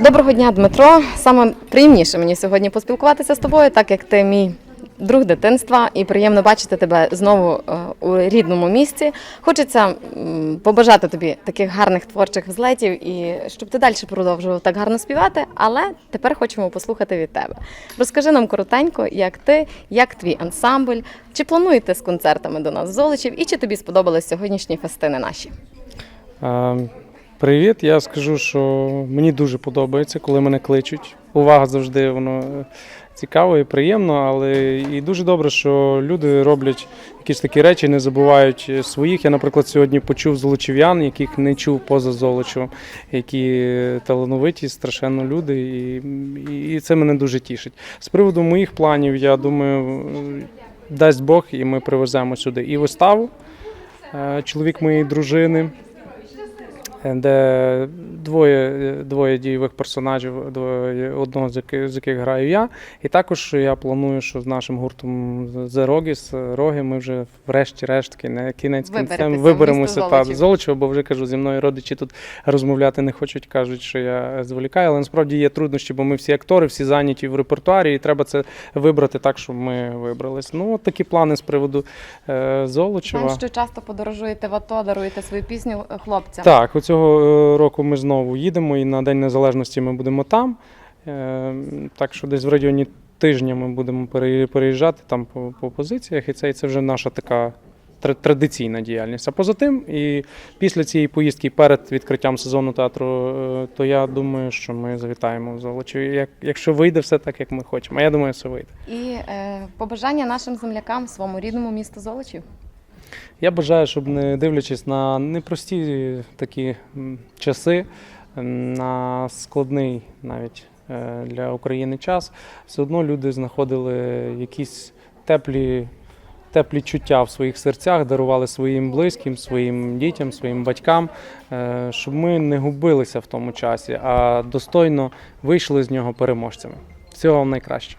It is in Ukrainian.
Доброго дня, Дмитро. Саме приємніше мені сьогодні поспілкуватися з тобою, так як ти мій друг дитинства, і приємно бачити тебе знову е, у рідному місці. Хочеться побажати тобі таких гарних творчих взлетів і щоб ти далі продовжував так гарно співати. Але тепер хочемо послухати від тебе. Розкажи нам коротенько, як ти, як твій ансамбль, чи плануєте з концертами до нас Золочів, і чи тобі сподобались сьогоднішні фестини наші? Е, Привіт, я скажу, що мені дуже подобається, коли мене кличуть. Увага завжди воно е, цікаво і приємно, але і дуже добре, що люди роблять якісь такі речі, не забувають е, своїх. Я, наприклад, сьогодні почув золочів'ян, яких не чув поза Золочевом, які талановиті, страшенно люди, і, і це мене дуже тішить. З приводу моїх планів, я думаю, е, дасть Бог, і ми привеземо сюди і виставу. Е, Чоловік моєї дружини де двоє, двоє дійових персонажів, двоє, одного з яких, з яких граю я. І також я планую, що з нашим гуртом The Rogis, Роги, ми вже врешті-рештки кінець кінцем виберемося та. Золочева, бо вже кажу, зі мною родичі тут розмовляти не хочуть, кажуть, що я зволікаю. Але насправді є труднощі, бо ми всі актори, всі зайняті в репертуарі, і треба це вибрати так, щоб ми вибрались. Ну, от такі плани з приводу е, Золочева. Знаю, що часто подорожуєте в АТО, даруєте свою пісню е, хлопцям. Так, у цього е, року ми знову їдемо і на День Незалежності ми будемо там. Е, Так що десь в районі тижня ми будемо пере- переїжджати там по, по позиціях, і це, і це вже наша така традиційна діяльність. А поза тим, і після цієї поїздки перед відкриттям сезону театру, е, то я думаю, що ми завітаємо в Золочів. Як, якщо вийде все так, як ми хочемо. А я думаю, все вийде. І е, побажання нашим землякам своєму рідному місту Золочів. Я бажаю, щоб не дивлячись на непрості такі часи, на складний навіть е, для України час, все одно люди знаходили якісь теплі. Теплі чуття в своїх серцях дарували своїм близьким, своїм дітям, своїм батькам, е, щоб ми не губилися в тому часі, а достойно вийшли з нього переможцями. Всього вам найкраще.